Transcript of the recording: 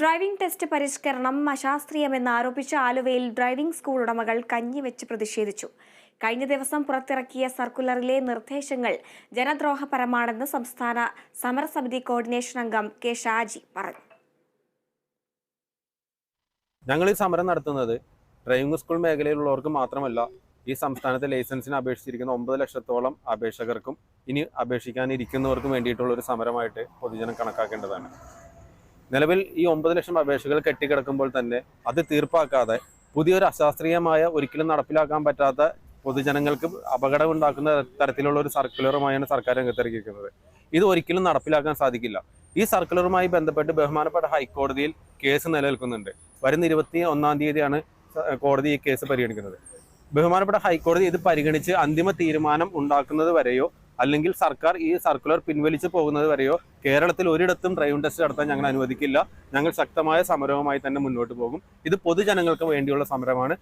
Driving test പരിഷ്കരണം അശാസ്ത്രീയമെന്ന് ആരോപിച്ച ആലുവയിൽ driving school ഉടമകൾ കഞ്ഞിവെച്ച് പ്രതിഷേധിച്ചു. കഴിഞ്ഞ ദിവസം പുറത്തിറക്കിയ സർക്കുലറിലെ നിർദ്ദേശങ്ങൾ ജനദ്രോഹപരമാണെന്ന് സംസ്ഥാന സമരസമിതി കോർഡിനേഷൻ അംഗം കെ ഷാജി പറഞ്ഞു. ഞങ്ങൾ ഈ സമരം നടത്തുന്നത് ഡ്രൈവിംഗ് സ്കൂൾ മേഖലയിലുള്ളവർക്ക് മാത്രമല്ല ഈ സംസ്ഥാനത്തെ ലൈസൻസിന് അപേക്ഷിച്ചിരിക്കുന്ന ഒമ്പത് ലക്ഷത്തോളം അപേക്ഷകർക്കും ഇനി അപേക്ഷിക്കാനിരിക്കുന്നവർക്കും വേണ്ടിയിട്ടുള്ള ഒരു സമരമായിട്ട് പൊതുജനം കണക്കാക്കേണ്ടതാണ്. നിലവിൽ ഈ ഒമ്പത് ലക്ഷം അപേക്ഷകൾ കെട്ടിക്കിടക്കുമ്പോൾ തന്നെ അത് തീർപ്പാക്കാതെ പുതിയൊരു അശാസ്ത്രീയമായ ഒരിക്കലും നടപ്പിലാക്കാൻ പറ്റാത്ത പൊതുജനങ്ങൾക്ക് അപകടം ഉണ്ടാക്കുന്ന തരത്തിലുള്ള ഒരു സർക്കുലറുമായാണ് സർക്കാർ രംഗത്തിറക്കിയിരിക്കുന്നത് ഇത് ഒരിക്കലും നടപ്പിലാക്കാൻ സാധിക്കില്ല. ഈ സർക്കുലറുമായി ബന്ധപ്പെട്ട് ബഹുമാനപ്പെട്ട ഹൈക്കോടതിയിൽ കേസ് നിലനിൽക്കുന്നുണ്ട്. വരുന്ന ഇരുപത്തി ഒന്നാം തീയതിയാണ് കോടതി ഈ കേസ് പരിഗണിക്കുന്നത്. ബഹുമാനപ്പെട്ട ഹൈക്കോടതി ഇത് പരിഗണിച്ച് അന്തിമ തീരുമാനം ഉണ്ടാക്കുന്നത് വരെയോ അല്ലെങ്കിൽ സർക്കാർ ഈ സർക്കുലർ പിൻവലിച്ചു പോകുന്നത് വരെയോ കേരളത്തിൽ ഒരിടത്തും ഡ്രൈവിംഗ് ടെസ്റ്റ് നടത്താൻ ഞങ്ങൾ അനുവദിക്കില്ല. ഞങ്ങൾ ശക്തമായ സമരവുമായി തന്നെ മുന്നോട്ട് പോകും. ഇത് പൊതുജനങ്ങൾക്ക് വേണ്ടിയുള്ള സമരമാണ്.